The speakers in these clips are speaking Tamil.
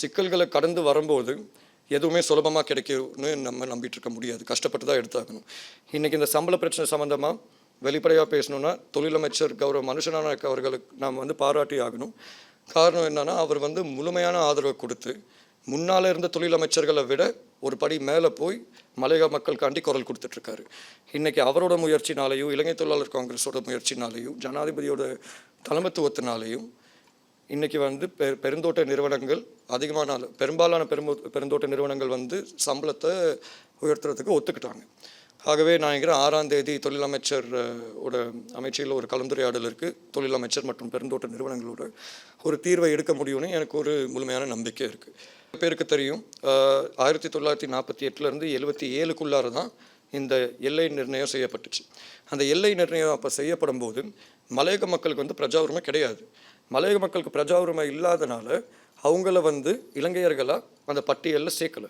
சிக்கல்களை கடந்து வரும்போது எதுவுமே சுலபமாக கிடைக்கும்னு நம்ம நம்பிட்டு இருக்க முடியாது. கஷ்டப்பட்டு தான் எடுத்தாகணும். இன்றைக்கி இந்த சம்பள பிரச்சனை சம்மந்தமாக வெளிப்படையாக பேசணுன்னா தொழிலமைச்சர் கௌரவ மனுஷனான அவர்களுக்கு நாம் வந்து பாராட்டி ஆகணும். காரணம் என்னென்னா அவர் வந்து முழுமையான ஆதரவை கொடுத்து முன்னால் இருந்த தொழிலமைச்சர்களை விட ஒரு படி மேலே போய் மலையக மக்களுக்காண்டி குரல் கொடுத்துட்ருக்காரு இன்றைக்கி அவரோட முயற்சினாலேயும் இலங்கை தொழிலாளர் காங்கிரஸோட முயற்சினாலேயும் ஜனாதிபதியோட தலைமைத்துவத்தினாலேயும் இன்றைக்கி வந்து பெ பெருந்தோட்ட நிறுவனங்கள் அதிகமான பெரும்பாலான பெரும்பு பெருந்தோட்ட நிறுவனங்கள் வந்து சம்பளத்தை உயர்த்துறதுக்கு ஒத்துக்கிட்டாங்க. ஆகவே நான் நினைக்கிறேன் ஆறாம் தேதி தொழிலமைச்சர் ஓட அமைச்சியில் ஒரு கலந்துரையாடல் இருக்குது தொழிலமைச்சர் மற்றும் பெருந்தோட்ட நிறுவனங்களோட ஒரு தீர்வை எடுக்க முடியும்னு எனக்கு ஒரு முழுமையான நம்பிக்கை இருக்குது பேருக்கு தெரியும் ஆயிரத்தி தொள்ளாயிரத்தி நாற்பத்தி எட்டுலேருந்து எழுபத்தி ஏழுக்குள்ளார தான் இந்த எல்லை நிர்ணயம் செய்யப்பட்டுச்சு. அந்த எல்லை நிர்ணயம் அப்போ செய்யப்படும் போது மலையக மக்களுக்கு வந்து பிரஜா உரிமை கிடையாது. மலையக மக்களுக்கு பிரஜா உரிமை இல்லாதனால அவங்கள வந்து இலங்கையர்களாக அந்த பட்டியலில் சேர்க்கல.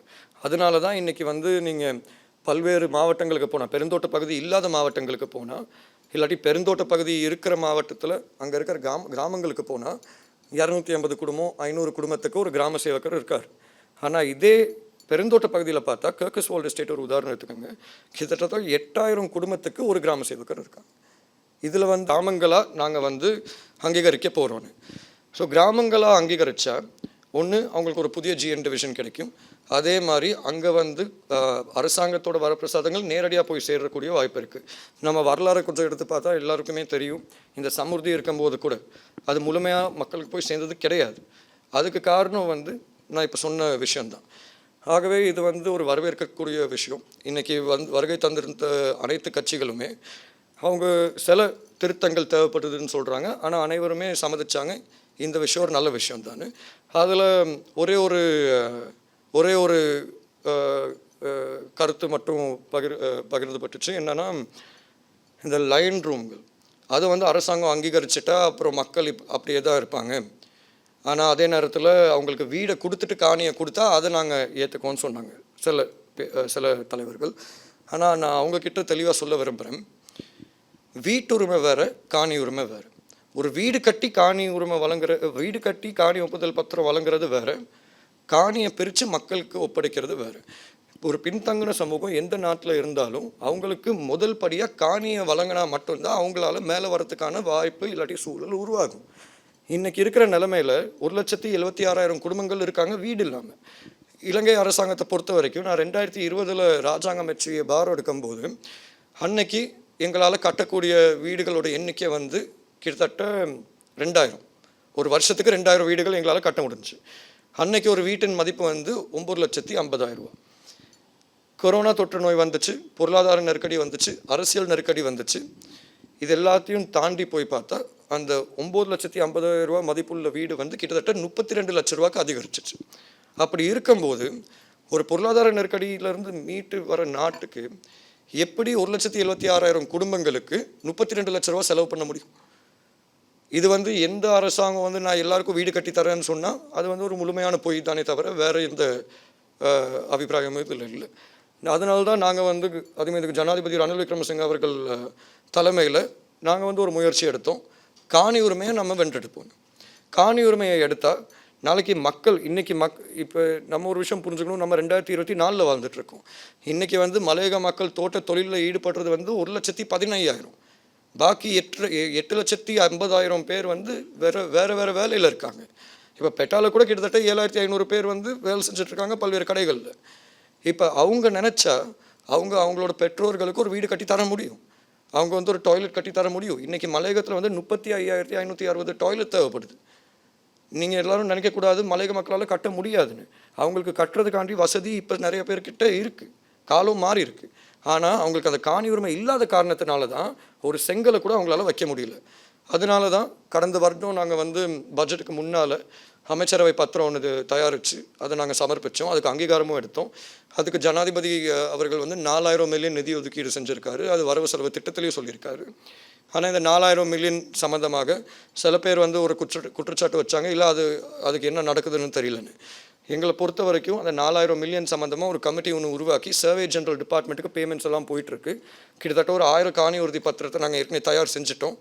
அதனால தான் இன்றைக்கி வந்து நீங்கள் பல்வேறு மாவட்டங்களுக்கு போனால் பெருந்தோட்ட பகுதி இல்லாத மாவட்டங்களுக்கு போனால் இல்லாட்டி பெருந்தோட்ட பகுதி இருக்கிற மாவட்டத்தில் அங்கே இருக்கிற கிராம கிராமங்களுக்கு போனால் இரநூத்தி ஐம்பது குடும்பம் ஐநூறு குடும்பத்துக்கு ஒரு கிராம சேவகர் இருக்கார். ஆனால் இதே பெருந்தோட்ட பகுதியில் பார்த்தா கேர்கஸ் வேர்ல்டு எஸ்டேட் ஒரு உதாரணம் எடுத்துக்கோங்க. கிட்டத்தட்ட எட்டாயிரம் குடும்பத்துக்கு ஒரு கிராம சேவகர் இருக்காங்க. இதில் வந்து கிராமங்களாக நாங்கள் வந்து அங்கீகரிக்க போகிறோன்னு ஸோ கிராமங்களாக அங்கீகரித்தா ஒன்று அவங்களுக்கு ஒரு புதிய ஜிஎன் டிவிஷன் கிடைக்கும். அதே மாதிரி அங்கே வந்து அரசாங்கத்தோட வரப்பிரசாதங்கள் நேரடியாக போய் சேரக்கூடிய வாய்ப்பு இருக்குது நம்ம வரலாறு கொஞ்சம் எடுத்து பார்த்தா எல்லாருக்குமே தெரியும். இந்த சமுர்த்தி இருக்கும்போது கூட அது முழுமையாக மக்களுக்கு போய் சேர்ந்தது கிடையாது. அதுக்கு காரணம் வந்து நான் இப்போ சொன்ன விஷயந்தான் ஆகவே இது வந்து ஒரு வரவேற்கக்கூடிய விஷயம். இன்றைக்கி வந் வருகை தந்திருந்த அனைத்து கட்சிகளுமே அவங்க சில திருத்தங்கள் தேவைப்படுதுன்னு சொல்கிறாங்க ஆனால் அனைவருமே சம்மதிச்சாங்க. இந்த விஷயம் ஒரு நல்ல விஷயம் தானே. அதில் ஒரே ஒரு ஒரே ஒரு கருத்து மட்டும் பகிர் அஹ், பகிர்ந்துபட்டுச்சு. என்னென்னா இந்த லைன் ரூம்கள் அது வந்து அரசாங்கம் அங்கீகரிச்சிட்டா அப்புறம் மக்கள் இப் அப்படியே தான் இருப்பாங்க. ஆனால் அதே நேரத்தில் அவங்களுக்கு வீடை கொடுத்துட்டு காணியை கொடுத்தா அதை நாங்கள் ஏற்றுக்கோன்னு சொன்னாங்க. சில பே- சில தலைவர்கள். ஆனால் நான் அவங்கக்கிட்ட தெளிவாக சொல்ல விரும்புகிறேன் வீட்டுரிமை வேறு காணி உரிமை வேறு. ஒரு வீடு கட்டி காணி உரிமை வழங்குற வீடு கட்டி காணி ஒப்புதல் பத்திரம் வழங்குறது வேறு காணியை பிரித்து மக்களுக்கு ஒப்படைக்கிறது வேறு. ஒரு பின்தங்கின சமூகம் எந்த நாட்டில் இருந்தாலும் அவங்களுக்கு முதல் படியாக காணியை வழங்கினா மட்டும்தான் அவங்களால மேலே வரத்துக்கான வாய்ப்பு இல்லாட்டி சூழல் உருவாகும். இன்றைக்கி இருக்கிற நிலமையில ஒரு லட்சத்தி எழுபத்தி ஆறாயிரம் குடும்பங்கள் இருக்காங்க வீடு இல்லாமல் இலங்கை அரசாங்கத்தை பொறுத்த வரைக்கும் நான் ரெண்டாயிரத்தி இருபதில் ராஜாங்கம் வெற்றியை பாரம் எடுக்கும்போது அன்னைக்கு எங்களால் கட்டக்கூடிய வீடுகளோட எண்ணிக்கை வந்து கிட்டத்தட்ட ரெண்டாயிரம். ஒரு வருஷத்துக்கு ரெண்டாயிரம் வீடுகள் எங்களால் கட்ட முடிஞ்சுச்சு அன்னைக்கு ஒரு வீட்டின் மதிப்பு வந்து ஒம்பது லட்சத்தி ஐம்பதாயிரரூபா கொரோனா தொற்று நோய் வந்துச்சு பொருளாதார நெருக்கடி வந்துச்சு அரசியல் நெருக்கடி வந்துச்சு. இது எல்லாத்தையும் தாண்டி போய் பார்த்தா அந்த ஒம்பது லட்சத்தி ஐம்பதாயிரம் ரூபா மதிப்புள்ள வீடு வந்து கிட்டத்தட்ட முப்பத்தி ரெண்டு லட்ச ரூபாய்க்கு அதிகரிச்சிச்சு. அப்படி இருக்கும்போது ஒரு பொருளாதார நெருக்கடியிலேருந்து மீட்டு வர நாட்டுக்கு எப்படி ஒரு லட்சத்தி எழுபத்தி ஆறாயிரம் குடும்பங்களுக்கு முப்பத்தி ரெண்டு லட்ச ரூபா செலவு பண்ண முடியும்? இது வந்து எந்த அரசாங்கம் வந்து நான் எல்லாருக்கும் வீடு கட்டி தரேன்னு சொன்னால் அது வந்து ஒரு முழுமையான பொய் தானே தவிர வேறு எந்த அபிப்பிராயமும் இதில் இல்லை. அதனால தான் நாங்கள் வந்து அதுமே இதுக்கு ஜனாதிபதி ரணில் விக்ரமசிங்க அவர்கள் தலைமையில் நாங்கள் வந்து ஒரு முயற்சி எடுத்தோம். காணி உரிமையை நம்ம வென்றெடுப்போம். காணி உரிமையை எடுத்தால் நாளைக்கு மக்கள் இன்றைக்கி மக் இப்போ நம்ம ஒரு விஷயம் புரிஞ்சுக்கணும். நம்ம ரெண்டாயிரத்தி இருபத்தி நாலில் வாழ்ந்துட்டுருக்கோம். இருக்கோம் வந்து மலையக மக்கள் தோட்ட தொழிலில் ஈடுபடுறது வந்து ஒரு லட்சத்தி பதினையாயிரம். பாக்கி எட்டு எ- எட்டு லட்சத்தி ஐம்பதாயிரம் பேர் வந்து வேறு வேறு வேறு வேலையில் இருக்காங்க. இப்போ பெட்டால கூட கிட்டத்தட்ட ஏழாயிரத்தி ஐநூறு பேர் வந்து வேலை செஞ்சிட்ருக்காங்க பல்வேறு கடைகளில். இப்போ அவங்க நினச்சா அவங்க அவங்களோட பெற்றோர்களுக்கு ஒரு வீடு கட்டி தர முடியும். அவங்க வந்து ஒரு டாய்லெட் கட்டி தர முடியும். இன்றைக்கி மலையகத்தில் வந்து முப்பத்தி ஐயாயிரத்தி ஐநூற்றி அறுபது டாய்லெட் தேவைப்படுது. நீங்கள் எல்லாரும் நினைக்கக்கூடாது மலையக மக்களால் கட்ட முடியாதுன்னு. அவங்களுக்கு கட்டுறதுக்காண்டி வசதி இப்போ நிறைய பேர்கிட்ட இருக்குது காலம் மாறி இருக்குது ஆனால் அவங்களுக்கு அந்த காணி உரிமை இல்லாத காரணத்தினால தான் ஒரு செங்கலை கூட அவங்களால வைக்க முடியல. அதனால தான் கடந்த வருடம் நாங்கள் வந்து பட்ஜெட்டுக்கு முன்னால் அமைச்சரவை பத்திரம் ஒன்று தயாரித்து அதை நாங்கள் சமர்ப்பித்தோம் அதுக்கு அங்கீகாரமும் எடுத்தோம். அதுக்கு ஜனாதிபதி அவர்கள் வந்து நாலாயிரம் மில்லியன் நிதி ஒதுக்கீடு செஞ்சுருக்காரு. அது வரவு செலவு திட்டத்திலையும் சொல்லியிருக்காரு. ஆனால் இந்த நாலாயிரம் மில்லியன் சம்மந்தமாக சில பேர் வந்து ஒரு குற்ற குற்றச்சாட்டு வச்சாங்க. இல்லை அது அதுக்கு என்ன நடக்குதுன்னு தெரியலன்னு. எங்களை பொறுத்த வரைக்கும் அந்த நாலாயிரம் மில்லியன் சம்மந்தமாக ஒரு கமிட்டி ஒன்று உருவாக்கி சர்வே ஜென்ரல் டிபார்ட்மெண்ட்டுக்கு பேமெண்ட்ஸ் எல்லாம் போயிட்டுருக்கு. கிட்டத்தட்ட ஒரு ஆயிரம் காணி உறுதி பத்திரத்தை நாங்கள் ஏற்கனவே தயார் செஞ்சுட்டோம்.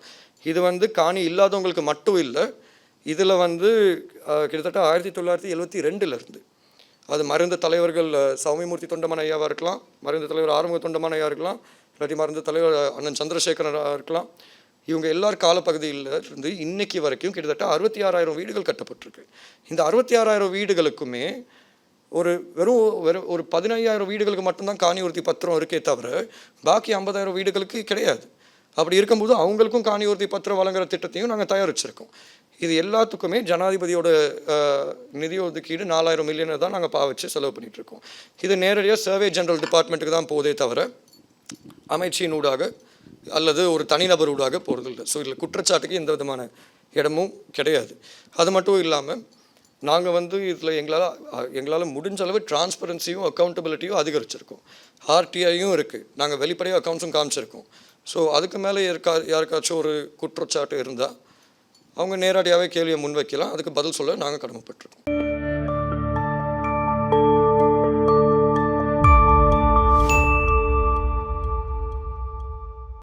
இது வந்து காணி இல்லாதவங்களுக்கு மட்டும் இல்லை இதில் வந்து கிட்டத்தட்ட ஆயிரத்தி தொள்ளாயிரத்தி எழுபத்தி ரெண்டுலேருந்து அது மருந்த தலைவர்கள் சௌமிமூர்த்தி தொண்டமான ஐயாவாக இருக்கலாம் மருந்த தலைவர் ஆறுமுக தொண்டமான ஐயா இருக்கலாம் இல்லாட்டி மருந்த தலைவர் அண்ணன் சந்திரசேகரனாக இருக்கலாம். இவங்க எல்லார் காலப்பகுதியில் இருந்து இன்னைக்கு வரைக்கும் கிட்டத்தட்ட அறுபத்தி ஆறாயிரம் வீடுகள் கட்டப்பட்டிருக்கு. இந்த அறுபத்தி ஆறாயிரம் வீடுகளுக்குமே ஒரு வெறும் வெறும் ஒரு பதினையாயிரம் வீடுகளுக்கு மட்டும்தான் காணி உறுதி பத்திரம் இருக்கே தவிர பாக்கி ஐம்பதாயிரம் வீடுகளுக்கு கிடையாது. அப்படி இருக்கும்போது அவங்களுக்கும் காணி உறுதி பத்திரம் வழங்குற திட்டத்தையும் நாங்கள் தயாரிச்சிருக்கோம். இது எல்லாத்துக்குமே ஜனாதிபதியோட நிதி ஒதுக்கீடு நாலாயிரம் மில்லியனை தான் நாங்கள் பாவச்சு செலவு பண்ணிகிட்ருக்கோம் இது நேரடியாக சர்வே ஜெனரல் டிபார்ட்மெண்ட்டுக்கு தான் போதே தவிர அமைச்சியின் ஊடாக அல்லது ஒரு தனிநபர் ஊடாக போகிறதில்லை ஸோ இதில் குற்றச்சாட்டுக்கு எந்த விதமான இடமும் கிடையாது. அது மட்டும் இல்லாமல் நாங்கள் வந்து இதில் எங்களால் எங்களால் முடிஞ்ச அளவு டிரான்ஸ்பரன்சியும் அக்கௌண்டபிலிட்டியும் அதிகரிச்சிருக்கோம். ஆர்டிஐயும் இருக்குது நாங்கள் வெளிப்படையாக அக்கௌண்ட்ஸும் காமிச்சிருக்கோம். ஸோ அதுக்கு மேலே இருக்கா யாருக்காச்சும் ஒரு குற்றச்சாட்டு இருந்தால் அவங்க நேரடியாகவே கேள்வியை முன்வைக்கலாம். அதுக்கு பதில் சொல்ல நாங்கள் கடமைப்பட்டிருக்கோம்.